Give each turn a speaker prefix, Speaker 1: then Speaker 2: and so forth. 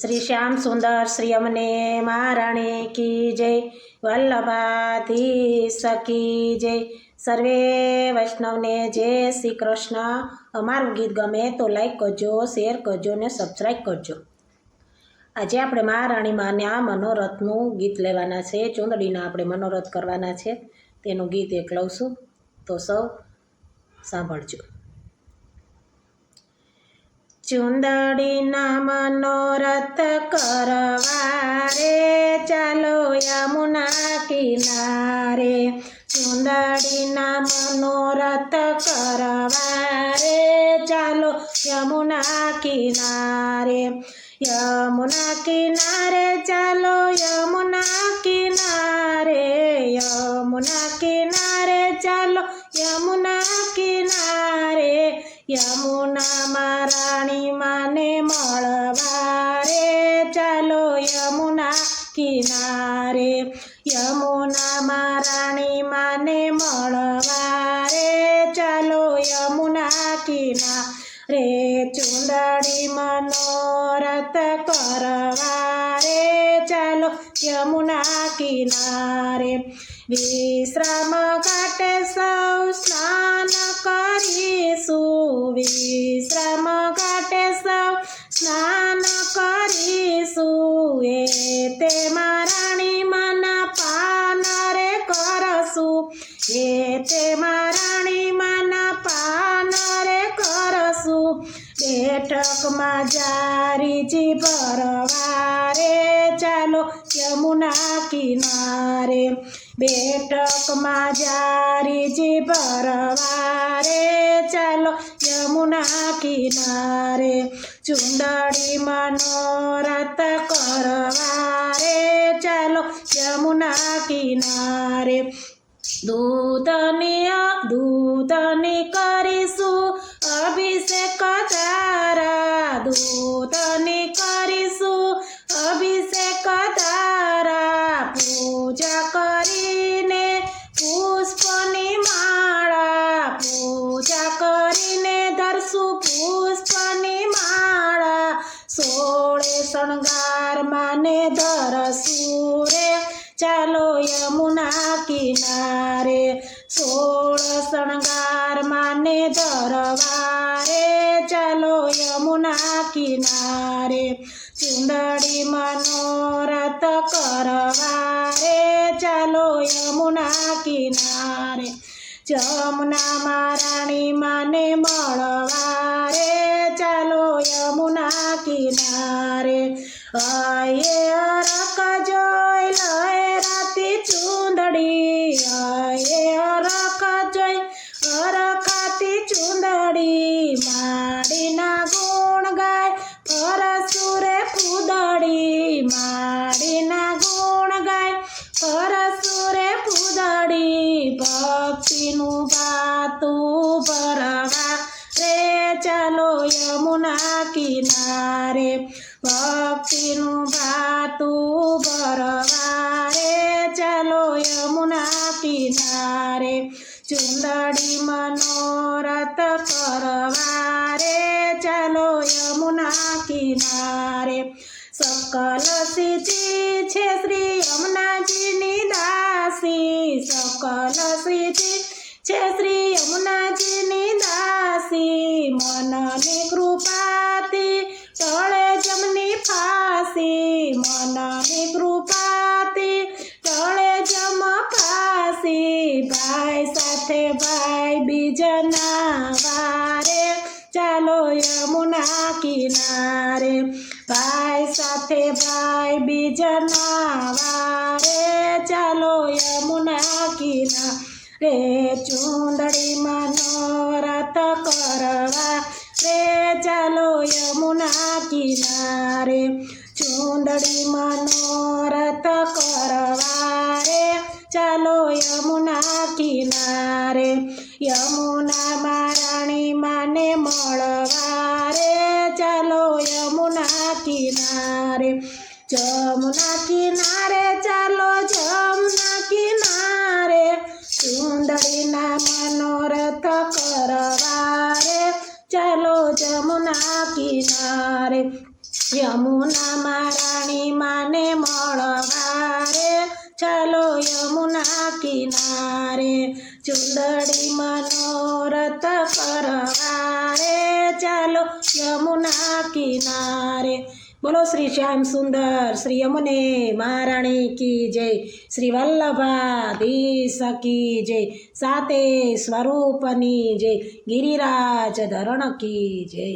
Speaker 1: શ્રી શ્યામ સુંદર શ્રી અમને મહારાણી કી જય. વલ્લભાથી સકી જય. સર્વે વૈષ્ણવને જય શ્રી કૃષ્ણ. અમારું ગીત ગમે તો લાઈક કરજો શેર કરજો ને સબસ્ક્રાઈબ કરજો. આજે આપણે મહારાણી માન્યા મનોરથનું ગીત લેવાના છે. ચૂંદડીના આપણે મનોરથ કરવાના છે. તેનું ગીત એક લઉં છું. તો સૌ સાંભળજો. ચુંદડીના મનોરથ કરવા રે ચાલો યમુના કિનારે. ચુંદડીના મનોરથ કરવા રે ચાલો યમુના કિનારે. યમુના કિનારે, ચાલો યમુના કિનારે. યમુના કિનારે, ચાલો યમુના કિનારે. યમુનામાં ચાલો યમુના કિનારે યમુનામાં રાણી માને મળવા રે ચાલો યમુના કિનારે ચુંદડી મનોરથ કરવા રે ચાલો યમુના કિનારે વિશ્રામ ઘાટે સૌ સ્નાન કરીશું. વિશ્રામ ઘાટે સૌ એ તે રાણી માના પાન રે કરશું એ તે રાણી માના પાન રે કરશું બેઠકમાં જારીજી ભરવા રે ચાલો યમુના કિનારે. બેઠકમાં જારીજી જી રે ચાલો યમુના કિનારે. ચુંદડી મનોરથ કરવા ચાલો યમુના કિનારે. દૂધની દૂધની કરીશું અભિષેક તારા દૂધની ચાલો યમુના કિનારે સોળ શણગાર માને ધરવા રે ચાલો યમુના કિનારે ચુંદડી મનોરથ કરવારે. ચાલો યમુના કિનારે જમુના મારાણી માને મળવારે. ચાલો યમુના કિનારે માડીના ગુણ ગાય, પરસુરે પુદડી ભક્તિનું ભાતું ભરવા. રે ચાલો યમુના કિનારે ભક્તિનું ભાતું ભરવા. રે ચાલો યમુના કિનારે ચુંદડી મનોરથ કરવા રે ચાલો યમુના કિનારે સકલ સિદ્ધિ છે શ્રી યમુનાજીની દાસી સકલ સિદ્ધિ છે શ્રી યમુનાજીની દાસી મનની કૃપાથી ચળે જમની ફાસી મનની કૃપાથી ચળે જમ ફાસી ભાઈ સાથે ભાઈ બીજના વારે ચાલો યમુના કિનારે ભાઈ સાથે ભાઈ બીજના વારે ચાલો યમુના કિનારે ચુંદડી મનોરથ કરવા. રે ચાલો યમુના કિનારે ચુંદડી મનોરથ કરવા. રે ચાલો યમુના કિનારે યમુના મારાણી માને મળવા. રે કિનારે જમુના કિનારે ચાલો જમના કિનારે સુંદરીના મનોરથ કરવા રે ચાલો જમુના કિનારે યમુના મારાણી માને મળવારે, ચાલો યમુના કિનારે, ચુંદડી મનોરથ યમુના કિનારે બોલો શ્રી શ્યામ સુંદર શ્રી યમુને મહારાણી કી જય શ્રી વલ્લભાધીશ કી જય સાતે સ્વરૂપની જય ગિરિરાજ ધરણ કી જય